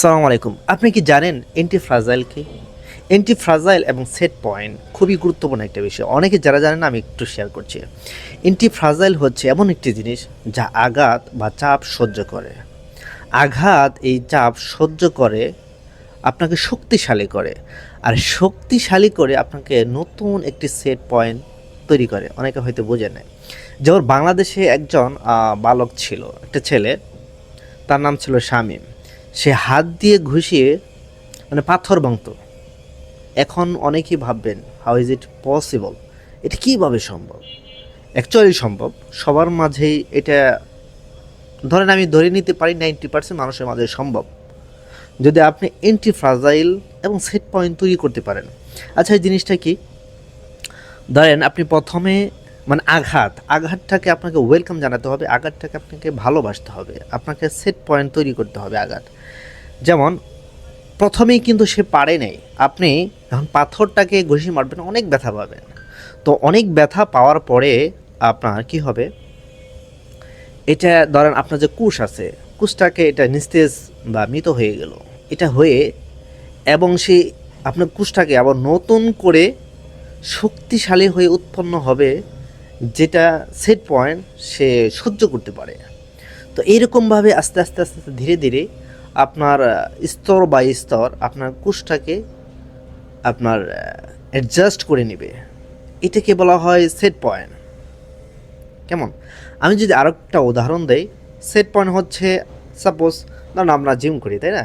সালাম আলাইকুম। আপনি কি জানেন এন্টি ফ্রাজাইল কি? ফ্রাজাইল এবং সেট পয়েন্ট খুবই গুরুত্বপূর্ণ একটা বিষয়। অনেকে যারা জানেন আমি একটু শেয়ার করছি। এন্টি ফ্রাজাইল হচ্ছে এমন একটি জিনিস যা আঘাত বা চাপ সহ্য করে। আঘাত এই চাপ সহ্য করে, আপনাকে শক্তিশালী করে। আর শক্তিশালী করে আপনাকে নতুন একটি সেট পয়েন্ট তৈরি করে। অনেকে হয়তো বোঝে নেয়। যেমন বাংলাদেশে একজন বালক ছিল, একটা ছেলে। তার নাম ছিল শামীম। সে হাত দিয়ে ঘুষিয়ে মানে পাথর ভাঙত এখন অনেকেই ভাববেন হাউ ইজ ইট পসিবল এটা কীভাবে সম্ভব? অ্যাকচুয়ালি সম্ভব। সবার মাঝেই এটা, ধরেন আমি ধরে নিতে পারি নাইনটি পার্সেন্ট মানুষের মাঝে সম্ভব। যদি আপনি এন্টি ফ্রাজাইল এবং সেট পয়েন্ট তৈরি করতে পারেন। আচ্ছা এই জিনিসটা কি? ধরেন আপনি প্রথমে মানে আঘাত, আঘাতটাকে আপনাকে ওয়েলকাম জানাতে হবে, আঘাতটাকে আপনাকে ভালোবাসতে হবে, আপনাকে সেট পয়েন্ট তৈরি করতে হবে আঘাত। যেমন, প্রথমেই কিন্তু সে পারে নাই, আপনি যখন পাথরটাকে ঘষি মারবেন, অনেক ব্যথা পাবেন। তো অনেক ব্যথা পাওয়ার পরে আপনার কি হবে? এটা ধরেন আপনার যে কুশ আছে, কুশটাকে এটা নিস্তেজ বা মৃত হয়ে গেল। এটা হয়ে এবং সে আপনার কুশটাকে আবার নতুন করে শক্তিশালী হয়ে উৎপন্ন হবে যেটা সেট পয়েন্ট সে সহ্য করতে পারে। তো এইরকমভাবে আস্তে আস্তে আস্তে আস্তে ধীরে ধীরে আপনার স্তর বাই স্তর আপনার কোষটাকে আপনার অ্যাডজাস্ট করে নেবে। এটাকে বলা হয় সেট পয়েন্ট কেমন? আমি যদি আরও একটা উদাহরণ দেই সেট পয়েন্ট হচ্ছে সাপোজ ধরুন আমরা জিম করি, তাই না?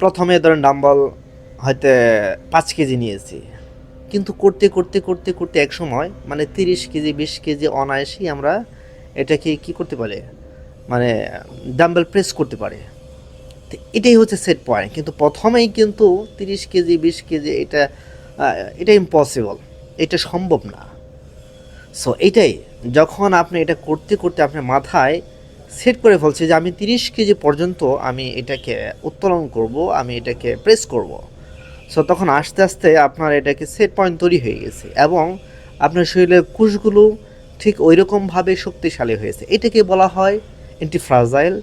প্রথমে ধরেন ডাম্বল হয়তো পাঁচ কেজি নিয়েছি। কিন্তু করতে করতে করতে করতে এক সময় মানে তিরিশ কেজি, বিশ কেজি অনায়াসেই আমরা এটাকে কি করতে পারে? মানে ডাম্বেল প্রেস করতে পারে। তো এটাই হচ্ছে সেট পয়েন্ট কিন্তু প্রথমেই কিন্তু তিরিশ কেজি, বিশ কেজি এটা এটা ইম্পসিবল এটা সম্ভব না। সো এটাই যখন আপনি এটা করতে করতে আপনার মাথায় সেট করে ফেলছে যে আমি তিরিশ কেজি পর্যন্ত আমি এটাকে উত্তোলন করব, আমি এটাকে প্রেস করব। সো তখন আস্তে আস্তে আপনার এটাকে সেট পয়েন্ট তৈরি হয়ে গেছে এবং আপনার শরীরের কোষগুলো ঠিক ওই রকমভাবে শক্তিশালী হয়েছে। এটাকে বলা হয় অ্যান্টিফ্রাজাইল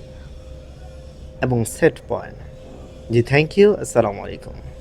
এবং সেট পয়েন্ট জি থ্যাংক ইউ আসসালামু আলাইকুম